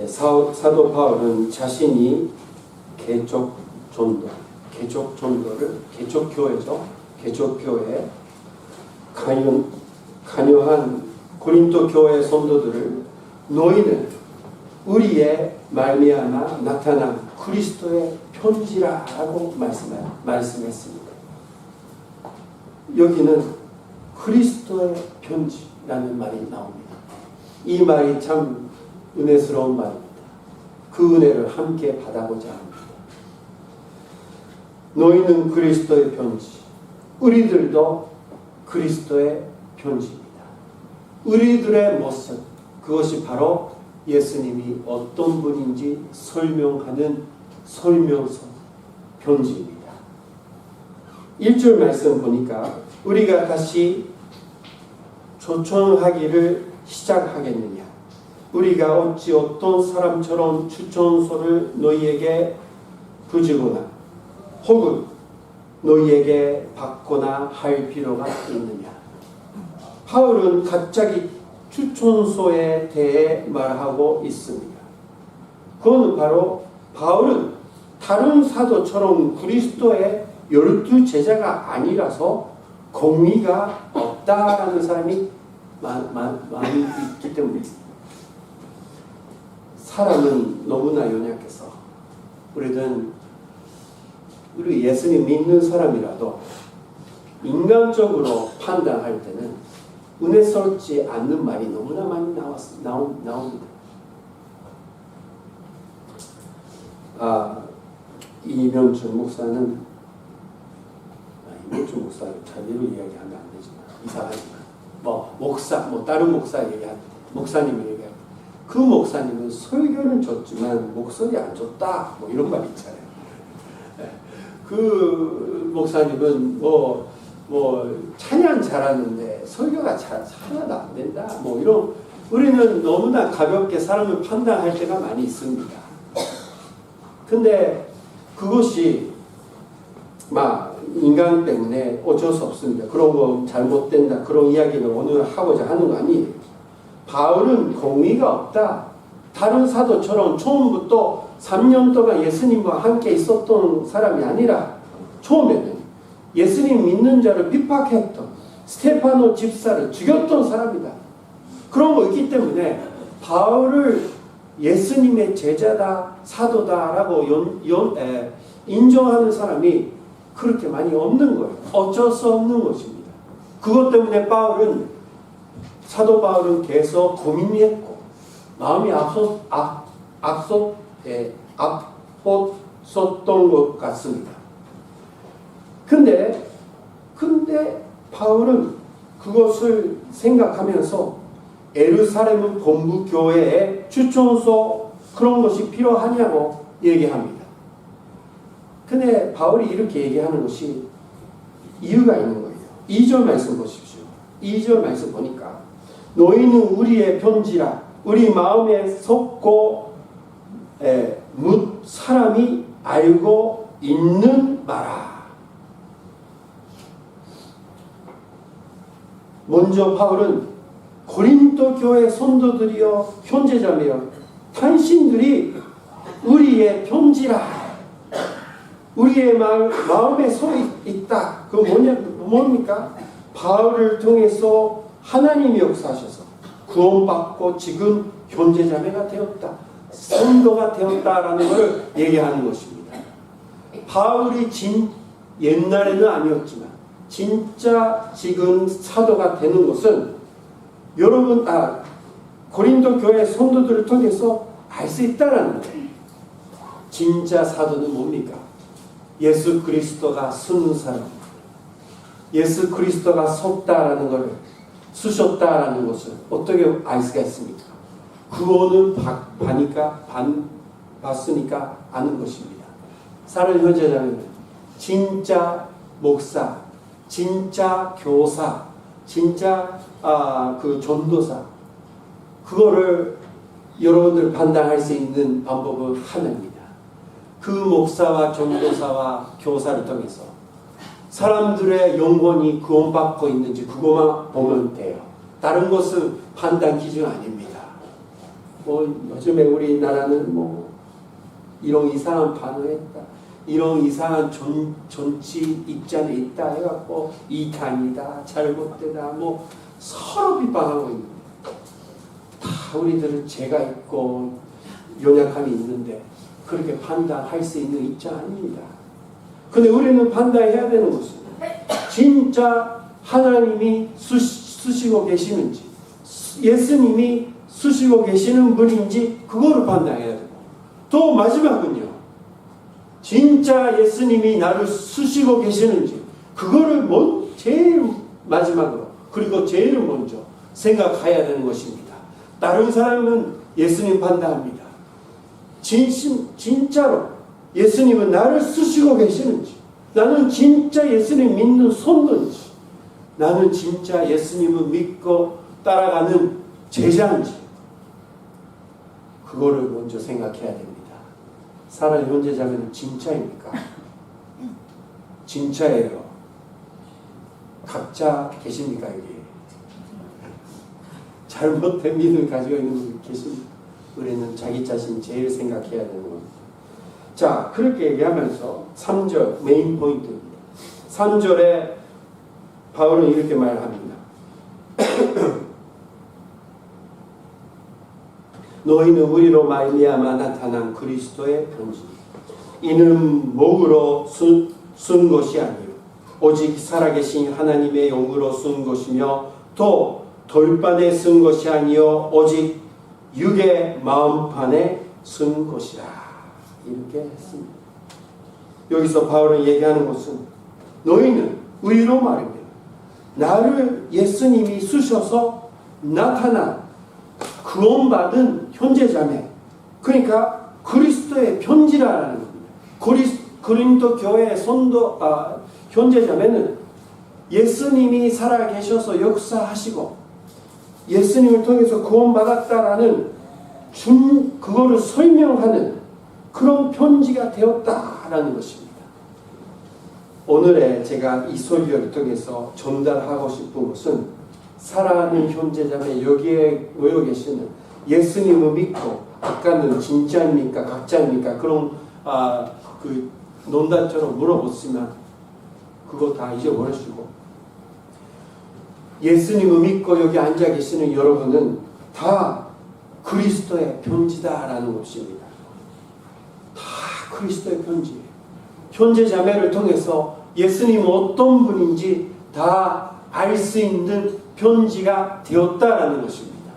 예, 사- 사도 바울은 자신이 개족 전도, 개족 전도를 개족 교회죠. 개족 교회 관여 관여한 고린도 교회 성도들을 너희는 우리의 말미암아 나타난 그리스도의 편지라고 말씀 말씀했습니다. 여기는 그리스도의 편지라는 말이 나옵니다. 이 말이 참 은혜스러운 말입니다. 그 은혜를 함께 받아보자 합니다. 너희는 그리스도의 편지, 우리들도 그리스도의 편지입니다. 우리들의 모습, 그것이 바로 예수님이 어떤 분인지 설명하는 설명서, 편지입니다. 1절 말씀 보니까 우리가 다시 초청하기를 시작하겠느냐? 우리가 어찌 어떤 사람처럼 추천서를 너희에게 부지거나 혹은 너희에게 받거나 할 필요가 있느냐? 바울은 갑자기 추천서에 대해 말하고 있습니다. 그거는 바로 바울은 다른 사도처럼 그리스도의 열두 제자가 아니라서 공의가 없다라는 사람이 많이 있기 때문입니다. 사람은 너무나 연약해서 우리는 우리 예수님 믿는 사람이라도 인간적으로 판단할 때는 은혜스럽지 않는 말이 너무나 많이 나왔, 나오, 나옵니다. 아, 이명준 목사는 아, 이명준 목사를 자기로 이야기하면 안 되지만 이상하지만 뭐 목사 뭐 다른 목사 얘기할 목사님을 그 목사님은 설교는 줬지만 목소리 안 줬다 뭐 이런 말 있잖아요. 예. 그 목사님은 뭐, 뭐, 찬양 잘하는데 설교가 잘, 하나도 안 된다. 뭐, 이런, 우리는 너무나 가볍게 사람을 판단할 때가 많이 있습니다. 근데 그것이 막 인간 때문에 어쩔 수 없습니다. 그런 거 잘못된다. 그런 이야기를 오늘 하고자 하는 거 아니에요. 바울은 공의가 없다. 다른 사도처럼 처음부터 3년 동안 예수님과 함께 있었던 사람이 아니라 처음에는 예수님 믿는 자를 핍박했던 스테파노 집사를 죽였던 사람이다. 그런 거 있기 때문에 바울을 예수님의 제자다, 사도다라고 연, 연, 에, 인정하는 사람이 그렇게 많이 없는 거예요. 어쩔 수 없는 것입니다. 그것 때문에 바울은 사도 바울은 계속 고민했고 마음이 앞서 앞 앞서 예, 앞섰던 것 같습니다. 근데 근데 바울은 그것을 생각하면서 에루살렘은 본부 교회에 추천서 그런 것이 필요하냐고 얘기합니다. 근데 바울이 이렇게 얘기하는 것이 이유가 있는 거예요. 2절 말씀 보십시오. 2절 말씀 보니까 너희는 우리의 편지라 우리 마음에 섞고 에, 묻 사람이 알고 있는 바라. 먼저 바울은 고린도 교회 성도들이여 형제자매여 당신들이 우리의 편지라 우리의 마음, 마음에 서 있다. 그 뭐냐 뭡니까? 바울을 통해서 하나님이 역사하셔서 구원받고 지금 현재자매가 되었다. 성도가 되었다라는 것을 얘기하는 것입니다. 바울이 진 옛날에는 아니었지만 진짜 지금 사도가 되는 것은 여러분 아 고린도 교회 성도들을 통해서 알 수 있다라는 거예요. 진짜 사도는 뭡니까? 예수 그리스도가 쓰는 사람, 예수 그리스도가 섰다라는 것을 쓰셨다라는 것을 어떻게 알 수가 있습니까? 구원은 받, 받으니까 받, 받으니까 아는 것입니다. 사는 현재자는 진짜 목사, 진짜 교사, 진짜 아, 그 전도사 그거를 여러분들 판단할 수 있는 방법은 하나입니다. 그 목사와 전도사와 교사를 통해서 사람들의 영혼이 구원 받고 있는지 그것만 보면 돼요. 다른 것은 판단 기준 아닙니다. 뭐 요즘에 우리나라는 뭐 이런 이상한 반응했다. 이런 이상한 존, 존치 입장에 있다 해갖고 이탄이다 잘못되다 뭐 서로 비판하고 있는 다 우리들은 죄가 있고 연약함이 있는데 그렇게 판단할 수 있는 입장 아닙니다. 근데 우리는 판단해야 되는 것은 진짜 하나님이 수, 쓰시고 계시는지 예수님이 쓰시고 계시는 분인지 그거를 판단해야 되고 또 마지막은요 진짜 예수님이 나를 쓰시고 계시는지 그거를 먼 제일 마지막으로 그리고 제일 먼저 생각해야 되는 것입니다. 다른 사람은 예수님 판단합니다. 진심 진짜로 예수님은 나를 쓰시고 계시는지 나는 진짜 예수님 믿는 손든지 나는 진짜 예수님을 믿고 따라가는 제자인지 그거를 먼저 생각해야 됩니다. 사랑 현재자매는 진짜입니까? 진짜예요. 각자 계십니까 여기? 잘못된 믿음을 가지고 있는 분 계십니까? 우리는 자기 자신 제일 생각해야 되는 겁니다. 자, 그렇게 얘기하면서 3절 메인 포인트입니다. 3절에 바울은 이렇게 말합니다. 너희는 우리로 말미암아 나타난 그리스도의 편지. 이는 목으로 쓴, 쓴 것이 아니요 오직 살아계신 하나님의 영으로 쓴 것이며 또 돌판에 쓴 것이 아니요 오직 육의 마음판에 쓴 것이라 이렇게 했습니다. 여기서 바울은 얘기하는 것은 너희는 의로 말입니다. 나를 예수님이 쓰셔서 나타난 구원받은 현재자매 그러니까 그리스도의 편지라는 겁니다. 그리스, 그린도 교회 선도 아, 현재자매는 예수님이 살아계셔서 역사하시고 예수님을 통해서 구원받았다라는 준 그거를 설명하는 그런 편지가 되었다라는 것입니다. 오늘의 제가 이 설교를 통해서 전달하고 싶은 것은 사랑하는 형제자매 여기에 모여 계시는 예수님을 믿고 아까는 진짜입니까 가짜입니까 그런 아, 그 논단처럼 물어봤으면 그거 다 잊어버리시고 예수님을 믿고 여기 앉아 계시는 여러분은 다 그리스도의 편지다라는 것입니다. 다 그리스도의 편지예요. 현재 자매를 통해서 예수님은 어떤 분인지 다 알 수 있는 편지가 되었다라는 것입니다.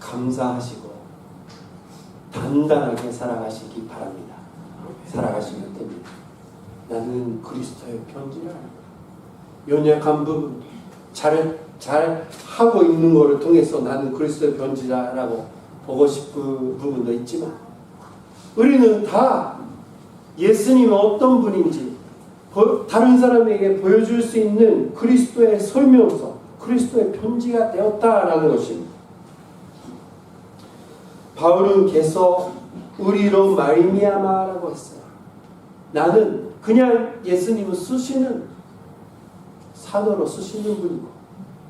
감사하시고 단단하게 살아가시기 바랍니다. 살아가시면 됩니다. 나는 그리스도의 편지라. 연약한 부분, 잘, 잘 하고 있는 것을 통해서 나는 그리스도의 편지라라고 보고 싶은 부분도 있지만, 우리는 다 예수님은 어떤 분인지 다른 사람에게 보여줄 수 있는 그리스도의 설명서, 그리스도의 편지가 되었다라는 것입니다. 바울은 계속 우리로 말미암아라고 했어요. 나는 그냥 예수님을 쓰시는 사도로 쓰시는 분이고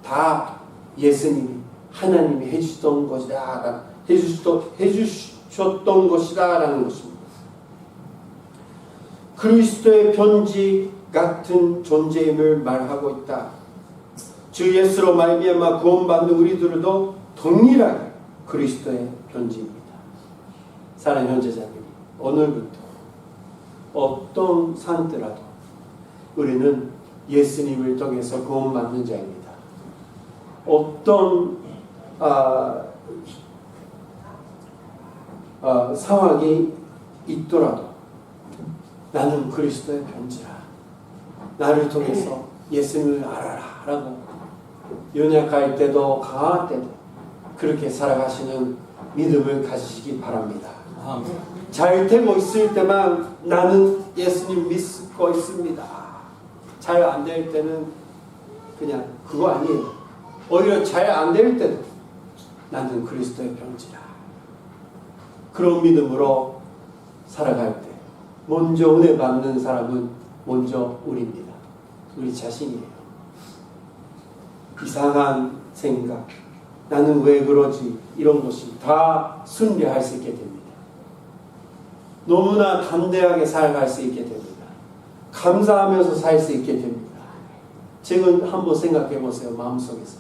다 예수님이 하나님이 해주셨던 것이다 해주셨던 것이다 라는 것입니다. 그리스도의 편지 같은 존재임을 말하고 있다. 주 예수로 말미암아 구원받는 우리들도 동일하게 그리스도의 편지입니다. 사랑하는 형제자님, 오늘부터 어떤 산더라도 우리는 예수님을 통해서 구원받는 자입니다. 어떤 아, 아, 상황이 있더라도 나는 그리스도의 편지라. 나를 통해서 예수님을 알아라. 라고 연약할 때도 강할 때도 그렇게 살아가시는 믿음을 가지시기 바랍니다. 잘 되고 있을 때만 나는 예수님 믿고 있습니다. 잘 안 될 때는 그냥 그거 아니에요. 오히려 잘 안 될 때도 나는 그리스도의 편지라. 그런 믿음으로 살아갈 때 먼저 은혜 받는 사람은 먼저 우리입니다. 우리 자신이에요. 이상한 생각, 나는 왜 그러지? 이런 것이 다 순례할 수 있게 됩니다. 너무나 담대하게 살아갈 수 있게 됩니다. 감사하면서 살 수 있게 됩니다. 지금 한번 생각해 보세요. 마음속에서.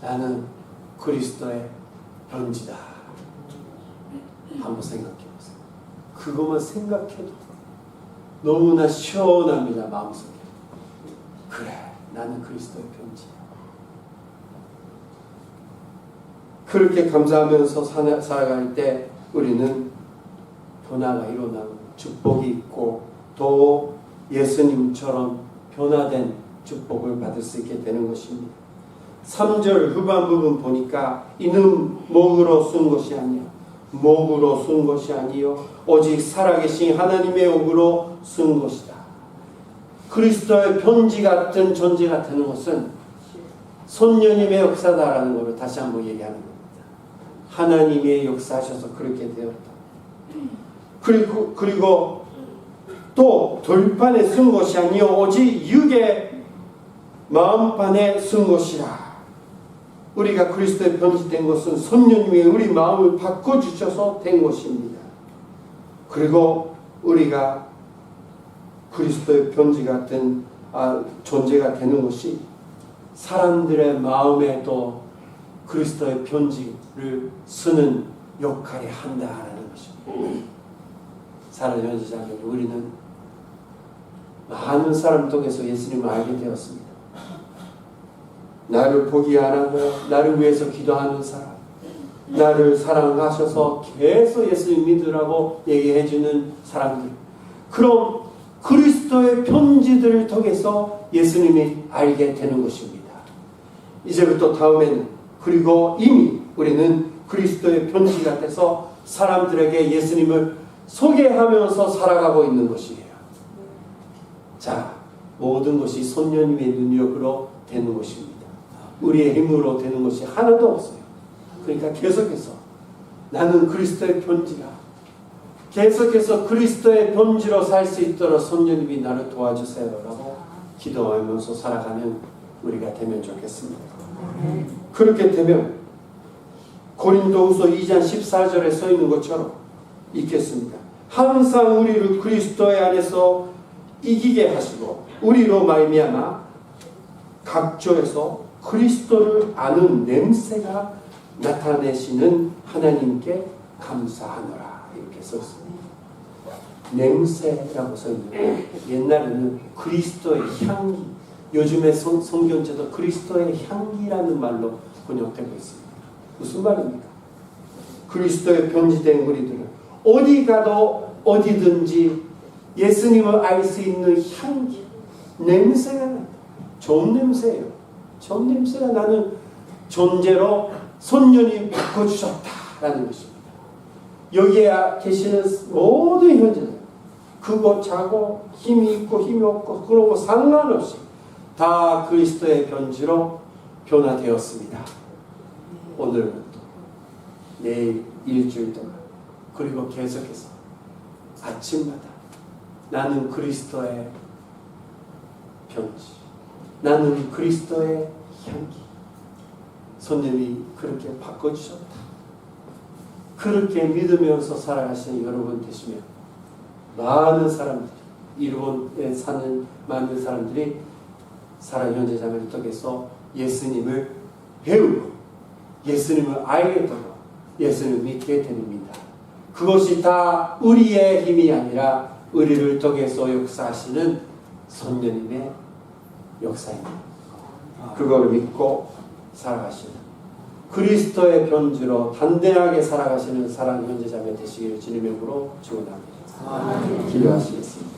나는 그리스도의 편지다. 한번 생각해 보세요. 그것만 생각해도 너무나 시원합니다. 마음속에. 그래, 나는 그리스도의 편지야. 그렇게 감사하면서 사- 살아갈 때 우리는 변화가 일어나고 축복이 있고 또 예수님처럼 변화된 축복을 받을 수 있게 되는 것입니다. 3절 후반 부분 보니까 이는 목으로 쓴 것이 아니야. 목으로 쓴 것이 아니요 오직 살아계신 하나님의 옥으로 쓴 것이다. 그리스도의 편지 같은 존재가 되는 것은 손녀님의 역사다라는 것을 다시 한번 얘기하는 겁니다. 하나님의 역사하셔서 그렇게 되었다. 그리고 그리고 또 돌판에 쓴 것이 아니요 오직 육의 마음판에 쓴 것이라. 우리가 그리스도의 편지된 것은 손녀님이 우리 마음을 바꿔주셔서 된 것입니다. 그리고 우리가 그리스도의 편지 같은 아, 존재가 되는 것이 사람들의 마음에도 그리스도의 편지를 쓰는 역할이 한다라는 것입니다. 사랑하는 현지자님, 우리는 많은 사람 통해서 예수님을 알게 되었습니다. 나를 포기 안 하고 나를 위해서 기도하는 사람, 나를 사랑하셔서 계속 예수님 믿으라고 얘기해 주는 사람들. 그럼 그리스도의 편지들을 통해서 예수님이 알게 되는 것입니다. 이제부터 다음에는 그리고 이미 우리는 그리스도의 편지가 돼서 사람들에게 예수님을 소개하면서 살아가고 있는 것이에요. 자, 모든 것이 손녀님의 능력으로 되는 것입니다. 우리의 힘으로 되는 것이 하나도 없어요. 그러니까 계속해서 나는 그리스도의 편지라. 계속해서 그리스도의 편지로 살 수 있도록 손녀님이 나를 도와주세요라고 기도하면서 살아가는 우리가 되면 좋겠습니다. 그렇게 되면 고린도후서 2장 14절에 써 있는 것처럼 있겠습니다. 항상 우리를 그리스도의 안에서 이기게 하시고 우리로 말미암아 각조에서 그리스도를 아는 냄새가 나타내시는 하나님께 감사하노라 이렇게 썼습니다. 냄새라고 써 있는데 옛날에는 그리스도의 향기 요즘의 성, 성경제도 그리스도의 향기라는 말로 번역되고 있습니다. 무슨 말입니까? 그리스도의 편지된 우리들은 어디 가도 어디든지 예수님을 알 수 있는 향기, 냄새가 나. 좋은 냄새예요. 좋은 냄새가 나는 존재로 손녀님 바꿔주셨다라는 것입니다. 여기에 계시는 모든 현재들, 크고 작고 힘이 있고 힘이 없고 거 상관없이 다 그리스도의 편지로 변화되었습니다. 오늘부터 내일 일주일 동안 그리고 계속해서 아침마다 나는 그리스도의 편지 나는 그리스도의 향기 손님이 그렇게 바꿔주셨다 그렇게 믿으면서 살아가시는 여러분 되시면 많은 사람들이 일본에 사는 많은 사람들이 사랑 현재자매를 통해서 예수님을 배우고 예수님을 알게 되고 예수님을 믿게 됩니다. 그것이 다 우리의 힘이 아니라 우리를 통해서 역사하시는 선녀님의 역사입니다. 그걸 믿고 살아가시는 그리스도의 편지로 단단하게 살아가시는 사랑 현재자매 되시기를 주님의 으로 축원합니다. 기도하시겠습니다.